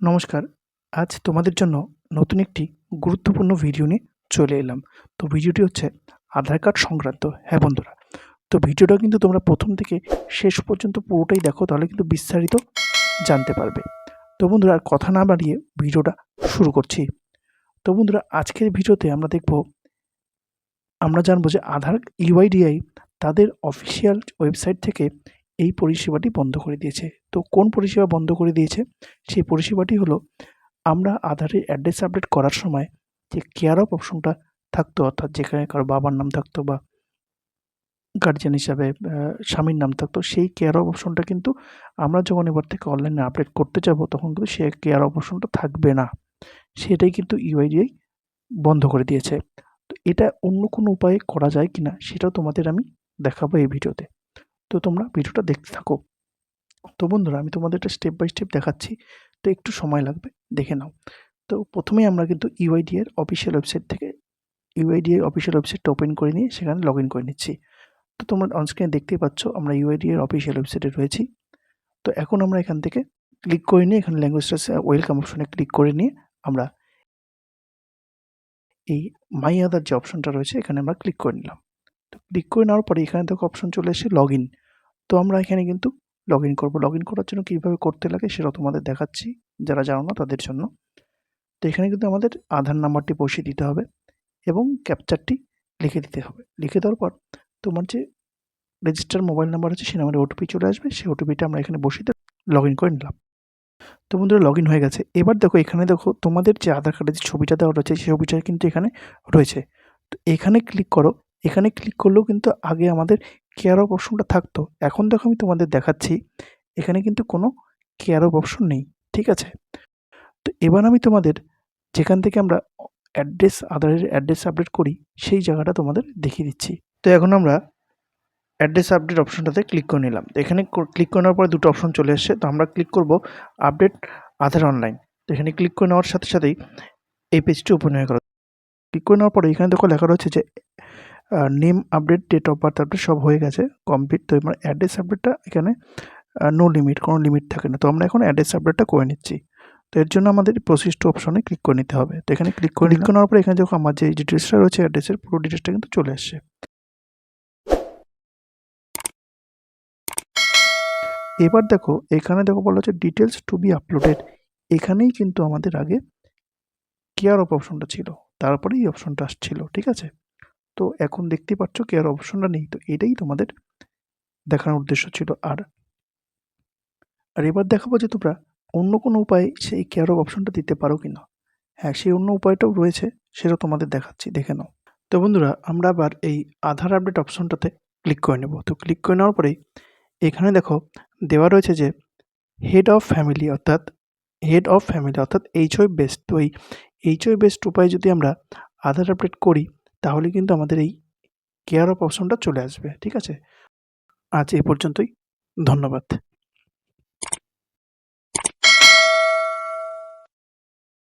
নমস্কার, আজ তোমাদের জন্য নতুন একটি গুরুত্বপূর্ণ ভিডিও নিয়ে চলে এলাম। তো ভিডিওটি হচ্ছে আধার কার্ড সংক্রান্ত। হ্যাঁ বন্ধুরা, তো ভিডিওটা কিন্তু তোমরা প্রথম থেকে শেষ পর্যন্ত পুরোটাই দেখো, তাহলে কিন্তু বিস্তারিত জানতে পারবে। তো বন্ধুরা, আর কথা না বাড়িয়ে ভিডিওটা শুরু করছি। তো বন্ধুরা, আজকের ভিডিওতে আমরা দেখব, আমরা জানব যে আধার ইউআইডিআই তাদের অফিসিয়াল ওয়েবসাইট থেকে এই পরিষেবাটি বন্ধ করে দিয়েছে। তো কোন পরিষেবা বন্ধ করে দিয়েছে? সেই পরিষেবাটি হলো, আমরা আধারের অ্যাড্রেস আপডেট করার সময় যে কেয়ার অফ অপশনটা থাকতো, অর্থাৎ যেখানে কারও বাবার নাম থাকতো বা গার্জিয়ান হিসাবে স্বামীর নাম থাকতো, সেই কেয়ার অফ অপশনটা কিন্তু আমরা যখন এবার থেকে অনলাইনে আপডেট করতে যাব, তখন কিন্তু সে কেয়ার অফ অপশনটা থাকবে না। সেটাই কিন্তু ইউআইডিআই বন্ধ করে দিয়েছে। তো এটা অন্য কোনো উপায়ে করা যায় কি না সেটাও তোমাদের আমি দেখাবো এই ভিডিওতে তো তোমরা ভিডিওটা দেখতে থাকো। তো বন্ধুরা, আমি তোমাদের একটা স্টেপ বাই স্টেপ দেখাচ্ছি। তো একটু সময় লাগবে, দেখে নাও। তো প্রথমেই আমরা কিন্তু ইউআইডি এর অফিসিয়াল ওয়েবসাইট থেকে ইউআইডি এর অফিসিয়াল ওয়েবসাইটটা ওপেন করে নিয়ে সেখানে লগ করে নিচ্ছি। তো তোমরা অনস্ক্রিনে দেখতেই পাচ্ছ, আমরা ইউআইডি এর অফিসিয়াল ওয়েবসাইটে রয়েছি। তো এখন আমরা এখান থেকে ক্লিক করে নিয়ে, এখানে ল্যাঙ্গুয়েজটা ওয়েলকাম অপশনে ক্লিক করে নিয়ে আমরা এই মাই আদার যে অপশনটা রয়েছে, এখানে আমরা ক্লিক করে নিলাম। ক্লিক করে নেওয়ার পরে এখানে দেখো অপশন চলে এসে লগ ইন তো আমরা এখানে কিন্তু লগ ইন করব। লগ ইন করার জন্য কীভাবে করতে লাগে সেটা তোমাদের দেখাচ্ছি, যারা জানো না তাদের জন্য। তো এখানে কিন্তু আমাদের আধার নাম্বারটি বসিয়ে দিতে হবে এবং ক্যাপচারটি লিখে দিতে হবে। লিখে দেওয়ার পর তোমার যে রেজিস্টার মোবাইল নাম্বার আছে সেই নাম্বারে ওটিপি চলে আসবে। সেই ওটিপিটা আমরা এখানে বসিয়ে লগ ইন করে নিলাম। তো বন্ধুরা লগ ইন হয়ে গেছে। এবার দেখো এখানে দেখো তোমাদের যে আধার কার্ডের যে ছবিটা দেওয়া রয়েছে, সেই ছবিটা কিন্তু এখানে রয়েছে। তো এখানে ক্লিক করো এখানে ক্লিক করলেও কিন্তু আগে আমাদের কেয়ার অফ অপশনটা থাকতো। এখন দেখো আমি তোমাদের দেখাচ্ছি, এখানে কিন্তু কোনো কেয়ার অফ অপশন নেই, ঠিক আছে? তো এবার আমি তোমাদের যেখান থেকে আমরা অ্যাড্রেস আধারের অ্যাড্রেস আপডেট করি, সেই জায়গাটা তোমাদের দেখিয়ে দিচ্ছি। তো এখন আমরা অ্যাড্রেস আপডেট অপশনটাতে ক্লিক করে নিলাম। এখানে ক্লিক করে নেওয়ার পরে দুটো অপশন চলে এসছে। তো আমরা ক্লিক করব আপডেট আধার অনলাইন তো এখানে ক্লিক করে নেওয়ার সাথে সাথেই এই পেজটি ওপেন হয়ে গেল। ক্লিক করে নেওয়ার পরে এখানে দেখো লেখা রয়েছে যে name update date of birth update সব হয়ে গেছে কমপ্লিট তো এবার অ্যাড্রেস আপডেটটা এখানে নো লিমিট কোনো লিমিট থাকে না। তো আমরা এখন অ্যাড্রেস আপডেটটা করে নিচ্ছি। তো এর জন্য আমাদের প্রসেস টু অপশনে ক্লিক করে নিতে হবে। তো এখানে ক্লিক করে ক্লিক করে নেওয়ার পরে এখানে দেখো আমার যে ডিটেলসটা রয়েছে অ্যাড্রেসের পুরো ডিটেলসটা কিন্তু চলে আসছে। এবার দেখো এখানে দেখো বলা হচ্ছে ডিটেলস টু বি আপলোডেড এখানেই কিন্তু আমাদের আগে কেয়ার অফ অপশনটা ছিল। তারপরে এই অপশনটা আসছিল ঠিক আছে? তো এখন দেখতেই পাচ্ছ কেয়ার অপশনটা নেই। তো এটাই তোমাদের দেখানোর উদ্দেশ্য ছিল। আর আর এবার দেখাবো যে তোমরা অন্য কোনো উপায়ে সেই কেয়ার অফ অপশনটা দিতে পারো কি না হ্যাঁ সেই অন্য উপায়টাও রয়েছে, সেটা তোমাদের দেখাচ্ছি। দেখে নাও। তো বন্ধুরা, আমরা আবার এই আধার আপডেট অপশনটাতে ক্লিক করে নেব। তো ক্লিক করে নেওয়ার পরেই এখানে দেখো, দেওয়া রয়েছে যে হেড অফ ফ্যামিলি অর্থাৎ হেড অফ ফ্যামিলি অর্থাৎ এইচ ওই বেস্ট তো এই এইচ ওই বেস্ট উপায়ে যদি আমরা আধার আপডেট করি তাহলে কিন্তু আমাদের এই কেয়ার অফ অপশনটা চলে আসবে, ঠিক আছে? আজ এ পর্যন্তই, ধন্যবাদ।